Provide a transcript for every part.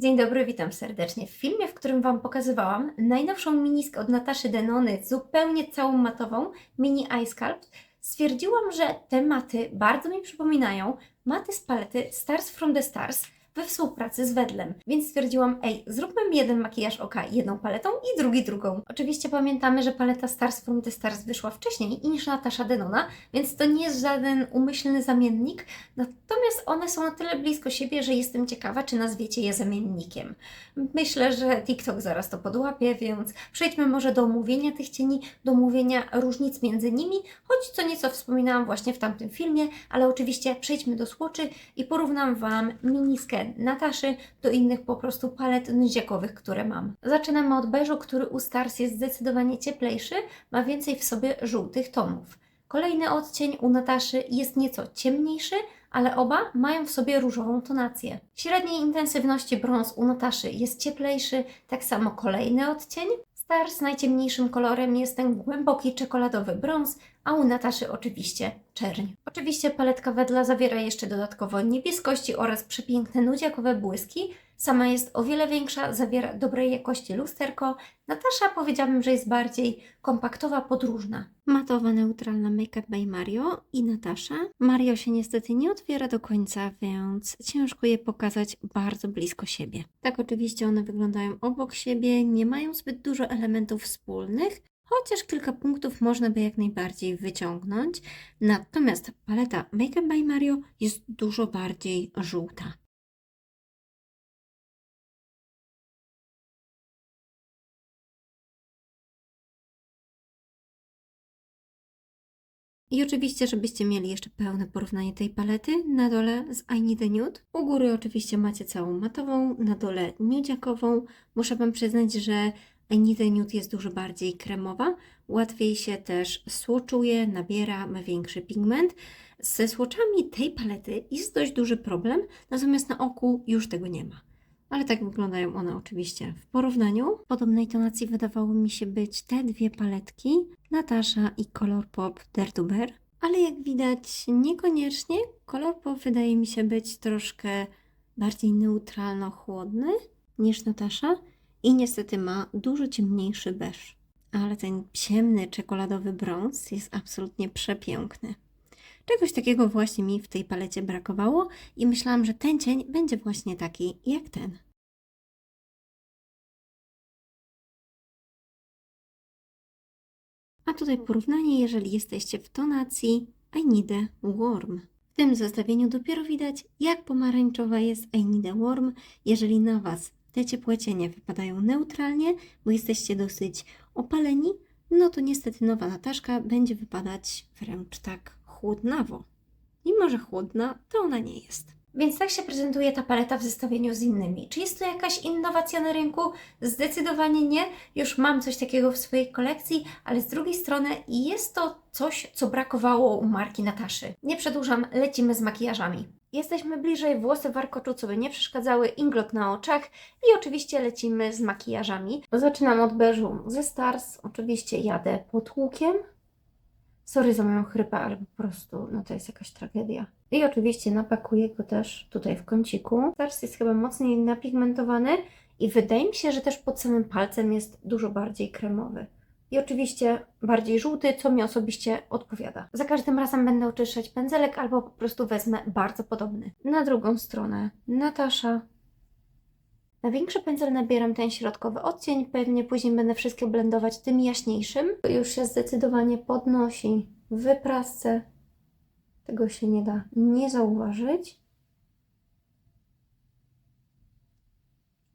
Dzień dobry, witam serdecznie. W filmie, w którym Wam pokazywałam najnowszą miniskę od Nataszy Denony, zupełnie całą matową, mini Eye Sculpt, stwierdziłam, że te maty bardzo mi przypominają maty z palety Stars from the Stars we współpracy z Wedlem. Więc stwierdziłam, ej, zróbmy jeden makijaż oka jedną paletą i drugi drugą. Oczywiście pamiętamy, że paleta Stars from the Stars wyszła wcześniej niż Natasza Denona, więc to nie jest żaden umyślny zamiennik, Natomiast one są na tyle blisko siebie, że jestem ciekawa, czy nazwiecie je zamiennikiem. Myślę, że TikTok zaraz to podłapie, więc przejdźmy może do omówienia tych cieni, do omówienia różnic między nimi, choć co nieco wspominałam właśnie w tamtym filmie, ale oczywiście przejdźmy do słoczy i porównam Wam miniskę Nataszy do innych po prostu palet nyziakowych, które mam. Zaczynamy od beżu, który u Stars jest zdecydowanie cieplejszy, ma więcej w sobie żółtych tonów. Kolejny odcień u Nataszy jest nieco ciemniejszy, ale oba mają w sobie różową tonację. Średniej intensywności brąz u Nataszy jest cieplejszy, tak samo kolejny odcień. Star z najciemniejszym kolorem jest ten głęboki czekoladowy brąz, a u Nataszy oczywiście czerń. Oczywiście paletka Wedla zawiera jeszcze dodatkowo niebieskości oraz przepiękne nudziakowe błyski. Sama jest o wiele większa, zawiera dobrej jakości lusterko. Natasza powiedziałabym, że jest bardziej kompaktowa, podróżna. Matowa, neutralna Make Up by Mario i Natasza. Mario się niestety nie otwiera do końca, więc ciężko je pokazać bardzo blisko siebie. Tak oczywiście one wyglądają obok siebie, nie mają zbyt dużo elementów wspólnych, chociaż kilka punktów można by jak najbardziej wyciągnąć. Natomiast paleta Make Up by Mario jest dużo bardziej żółta. I oczywiście, żebyście mieli jeszcze pełne porównanie tej palety, na dole z I Need a Nude. U góry oczywiście macie całą matową, na dole nudziakową. Muszę Wam przyznać, że I Need a Nude jest dużo bardziej kremowa, łatwiej się też słoczuje, nabiera, ma większy pigment. Ze słoczami tej palety jest dość duży problem, natomiast na oku już tego nie ma. Ale tak wyglądają one oczywiście w porównaniu. Podobnej tonacji wydawało mi się być te dwie paletki, Natasza i Colourpop Dertuber. Ale jak widać, niekoniecznie. Colourpop wydaje mi się być troszkę bardziej neutralno-chłodny niż Natasza i niestety ma dużo ciemniejszy beż. Ale ten ciemny czekoladowy brąz jest absolutnie przepiękny. Czegoś takiego właśnie mi w tej palecie brakowało i myślałam, że ten cień będzie właśnie taki jak ten. A tutaj porównanie, jeżeli jesteście w tonacji I need a warm. W tym zestawieniu dopiero widać, jak pomarańczowa jest I need a warm, jeżeli na Was te ciepłe cienie wypadają neutralnie, bo jesteście dosyć opaleni, no to niestety nowa Nataszka będzie wypadać wręcz tak chłodnawo. Mimo, że chłodna, to ona nie jest. Więc tak się prezentuje ta paleta w zestawieniu z innymi. Czy jest to jakaś innowacja na rynku? Zdecydowanie nie. Już mam coś takiego w swojej kolekcji, ale z drugiej strony jest to coś, co brakowało u marki Nataszy. Nie przedłużam, lecimy z makijażami. Jesteśmy bliżej, włosy warkoczu, co by nie przeszkadzały, inglot na oczach i oczywiście lecimy z makijażami. Zaczynam od beżu ze Stars. Oczywiście jadę pod łukiem. Sorry za moją chrypę, ale po prostu no to jest jakaś tragedia. I oczywiście napakuję go też tutaj w kąciku. Stars jest chyba mocniej napigmentowany i wydaje mi się, że też pod samym palcem jest dużo bardziej kremowy. I oczywiście bardziej żółty, co mi osobiście odpowiada. Za każdym razem będę oczyszczać pędzelek albo po prostu wezmę bardzo podobny. Na drugą stronę Natasza. Na większy pędzel nabieram ten środkowy odcień, pewnie później będę wszystkie blendować tym jaśniejszym. Już się zdecydowanie podnosi w wyprasce. Tego się nie da nie zauważyć.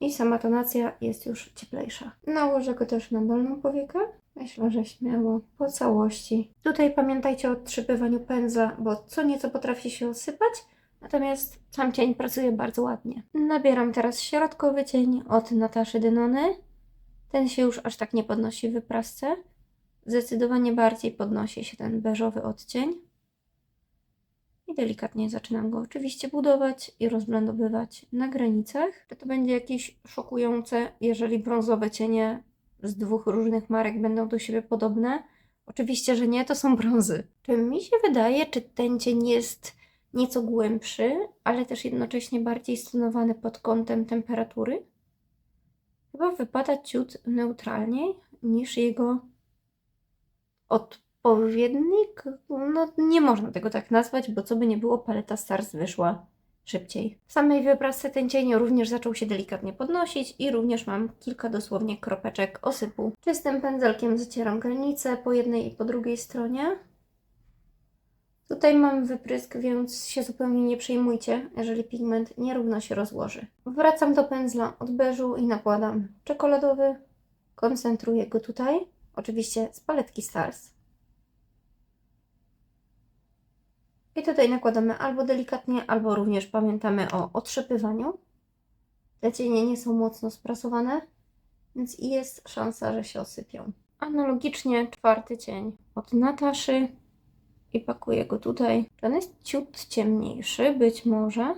I sama tonacja jest już cieplejsza. Nałożę go też na dolną powiekę. Myślę, że śmiało po całości. Tutaj pamiętajcie o otrzypywaniu pędzla, bo co nieco potrafi się osypać, natomiast sam cień pracuje bardzo ładnie. Nabieram teraz środkowy cień od Nataszy Denony. Ten się już aż tak nie podnosi w wyprasce. Zdecydowanie bardziej podnosi się ten beżowy odcień. Delikatnie zaczynam go oczywiście budować i rozblendowywać na granicach. Czy to będzie jakieś szokujące, jeżeli brązowe cienie z dwóch różnych marek będą do siebie podobne? Oczywiście, że nie, to są brązy. Czy mi się wydaje, czy ten cień jest nieco głębszy, ale też jednocześnie bardziej stonowany pod kątem temperatury. Chyba wypada ciut neutralniej niż jego odpowiednik. No, nie można tego tak nazwać, bo co by nie było, paleta Stars wyszła szybciej. W samej wyprasce ten cień również zaczął się delikatnie podnosić i również mam kilka dosłownie kropeczek osypu. Czystym pędzelkiem zacieram granice po jednej i po drugiej stronie. Tutaj mam wyprysk, więc się zupełnie nie przejmujcie, jeżeli pigment nierówno się rozłoży. Wracam do pędzla od beżu i nakładam czekoladowy. Koncentruję go tutaj, oczywiście z paletki Stars. I tutaj nakładamy albo delikatnie, albo również pamiętamy o otrzepywaniu. Te cienie nie są mocno sprasowane, więc jest szansa, że się osypią. Analogicznie czwarty cień od Nataszy i pakuję go tutaj. On jest ciut ciemniejszy, być może.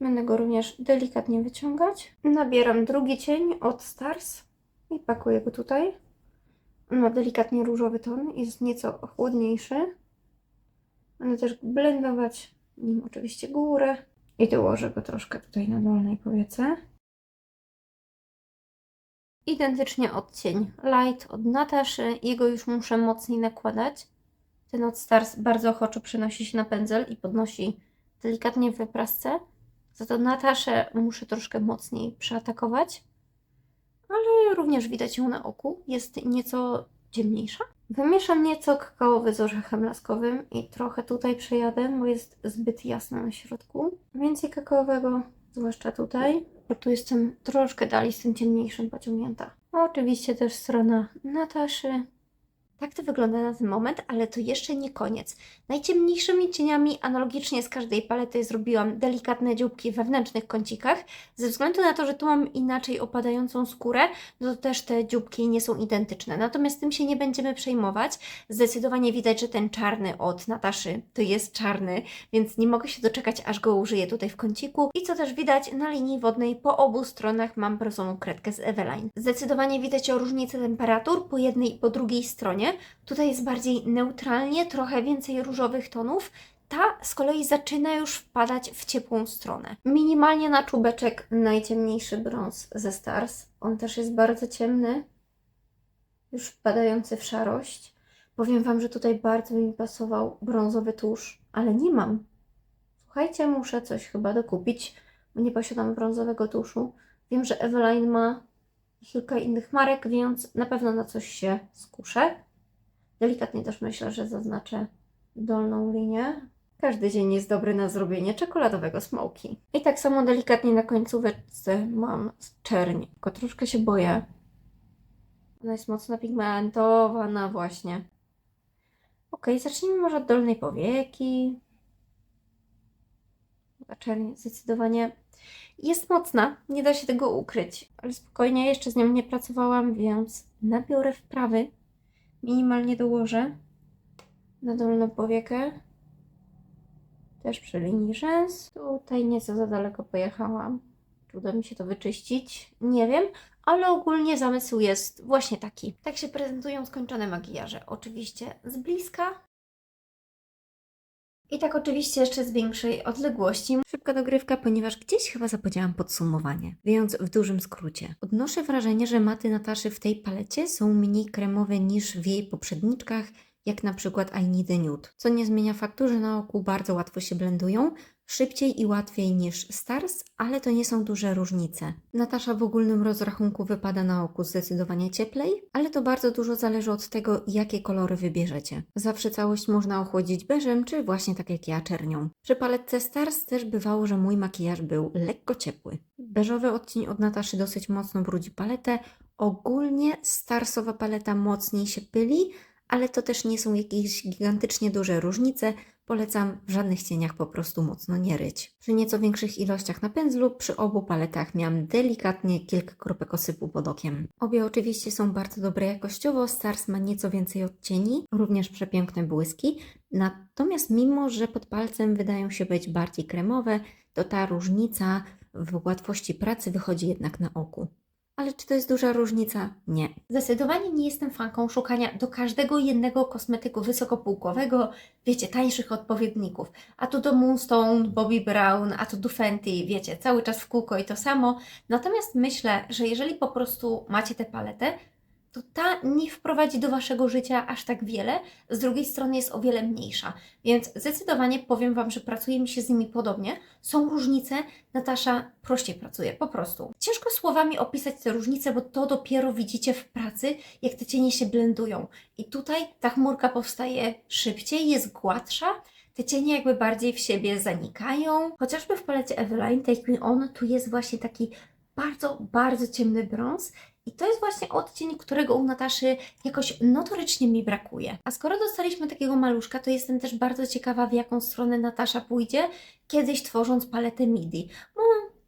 Będę go również delikatnie wyciągać. Nabieram drugi cień od Stars i pakuję go tutaj. Ma delikatnie różowy ton, jest nieco chłodniejszy. Będę też blendować nim oczywiście górę i dołożę go troszkę tutaj na dolnej powiece. Identycznie odcień Light od Nataszy. Jego już muszę mocniej nakładać. Ten od Stars bardzo ochoczo przenosi się na pędzel i podnosi delikatnie w wyprasce. Za to Nataszę muszę troszkę mocniej przeatakować. Ale również widać ją na oku. Jest nieco ciemniejsza. Wymieszam nieco kakaowy z orzechem laskowym i trochę tutaj przejadę, bo jest zbyt jasno na środku. Więcej kakaowego, zwłaszcza tutaj, bo tu jestem troszkę dalej z tym ciemniejszym pociągnięta. Oczywiście też strona Nataszy. Tak to wygląda na ten moment, ale to jeszcze nie koniec. Najciemniejszymi cieniami, analogicznie z każdej palety, zrobiłam delikatne dzióbki w wewnętrznych kącikach. Ze względu na to, że tu mam inaczej opadającą skórę, no to też te dzióbki nie są identyczne. Natomiast tym się nie będziemy przejmować. Zdecydowanie widać, że ten czarny od Nataszy to jest czarny, więc nie mogę się doczekać, aż go użyję tutaj w kąciku. I co też widać, na linii wodnej po obu stronach mam brązową kredkę z Eveline. Zdecydowanie widać o różnicy temperatur po jednej i po drugiej stronie. Tutaj jest bardziej neutralnie, trochę więcej różowych tonów. Ta z kolei zaczyna już wpadać w ciepłą stronę. Minimalnie na czubeczek najciemniejszy brąz ze Stars. On też jest bardzo ciemny, już wpadający w szarość. Powiem Wam, że tutaj bardzo mi pasował brązowy tusz, ale nie mam. Słuchajcie, muszę coś chyba dokupić, bo nie posiadam brązowego tuszu. Wiem, że Eveline ma kilka innych marek, więc na pewno na coś się skuszę. Delikatnie też myślę, że zaznaczę dolną linię. Każdy dzień jest dobry na zrobienie czekoladowego smoki. I tak samo delikatnie na końcóweczce mam czerń, tylko troszkę się boję. Ona jest mocno pigmentowana właśnie. Ok, zacznijmy może od dolnej powieki. Ta czerń zdecydowanie jest mocna, nie da się tego ukryć, ale spokojnie, jeszcze z nią nie pracowałam, więc nabiorę wprawy minimalnie dołożę na dolną powiekę. Też przy linii rzęs. Tutaj nieco za daleko pojechałam. Czy uda mi się to wyczyścić? Nie wiem, ale ogólnie zamysł jest właśnie taki. Tak się prezentują skończone makijaże. Oczywiście z bliska. I tak oczywiście jeszcze z większej odległości. Szybka dogrywka, ponieważ gdzieś chyba zapowiedziałam podsumowanie. Więc w dużym skrócie. Odnoszę wrażenie, że maty Nataszy w tej palecie są mniej kremowe niż w jej poprzedniczkach, jak na przykład I Need a Nude, co nie zmienia faktu, że na oku bardzo łatwo się blendują, szybciej i łatwiej niż Stars, ale to nie są duże różnice. Natasza w ogólnym rozrachunku wypada na oku zdecydowanie cieplej, ale to bardzo dużo zależy od tego, jakie kolory wybierzecie. Zawsze całość można ochłodzić beżem, czy właśnie tak jak ja czernią. Przy paletce Stars też bywało, że mój makijaż był lekko ciepły. Beżowy odcień od Nataszy dosyć mocno brudzi paletę. Ogólnie Starsowa paleta mocniej się pyli, ale to też nie są jakieś gigantycznie duże różnice. Polecam w żadnych cieniach po prostu mocno nie ryć. Przy nieco większych ilościach na pędzlu, przy obu paletach miałam delikatnie kilka kropek osypu pod okiem. Obie oczywiście są bardzo dobre jakościowo, Stars ma nieco więcej odcieni, również przepiękne błyski, natomiast mimo, że pod palcem wydają się być bardziej kremowe, to ta różnica w łatwości pracy wychodzi jednak na oku Ale czy to jest duża różnica? Nie. Zdecydowanie nie jestem fanką szukania do każdego jednego kosmetyku wysokopółkowego, wiecie, tańszych odpowiedników. A tu do Moonstone, Bobbi Brown, a tu do Fenty, wiecie, cały czas w kółko i to samo. Natomiast myślę, że jeżeli po prostu macie tę paletę, to ta nie wprowadzi do Waszego życia aż tak wiele, z drugiej strony jest o wiele mniejsza. Więc zdecydowanie powiem Wam, że pracuje mi się z nimi podobnie. Są różnice, Natasza prościej pracuje, po prostu. Ciężko słowami opisać te różnice, bo to dopiero widzicie w pracy, jak te cienie się blendują. I tutaj ta chmurka powstaje szybciej, jest gładsza, te cienie jakby bardziej w siebie zanikają. Chociażby w palecie Eveline Take Me On tu jest właśnie taki bardzo, bardzo ciemny brąz i to jest właśnie odcień, którego u Nataszy jakoś notorycznie mi brakuje. A skoro dostaliśmy takiego maluszka, to jestem też bardzo ciekawa, w jaką stronę Natasza pójdzie, kiedyś tworząc paletę MIDI. No,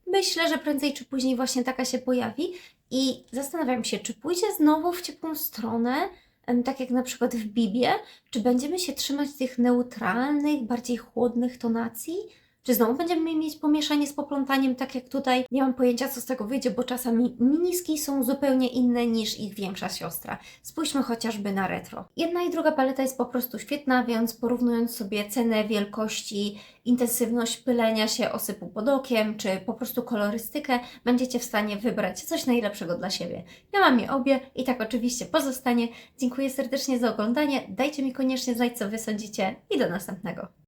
myślę, że prędzej czy później właśnie taka się pojawi i zastanawiam się, czy pójdzie znowu w ciepłą stronę, tak jak na przykład w Bibie, czy będziemy się trzymać tych neutralnych, bardziej chłodnych tonacji, czy znowu będziemy mieć pomieszanie z poplątaniem, tak jak tutaj? Nie mam pojęcia, co z tego wyjdzie, bo czasami miniski są zupełnie inne niż ich większa siostra. Spójrzmy chociażby na retro. Jedna i druga paleta jest po prostu świetna, więc porównując sobie cenę, wielkości, intensywność pylenia się, osypu pod okiem, czy po prostu kolorystykę, będziecie w stanie wybrać coś najlepszego dla siebie. Ja mam je obie i tak oczywiście pozostanie. Dziękuję serdecznie za oglądanie. Dajcie mi koniecznie znać, co Wy sądzicie i do następnego.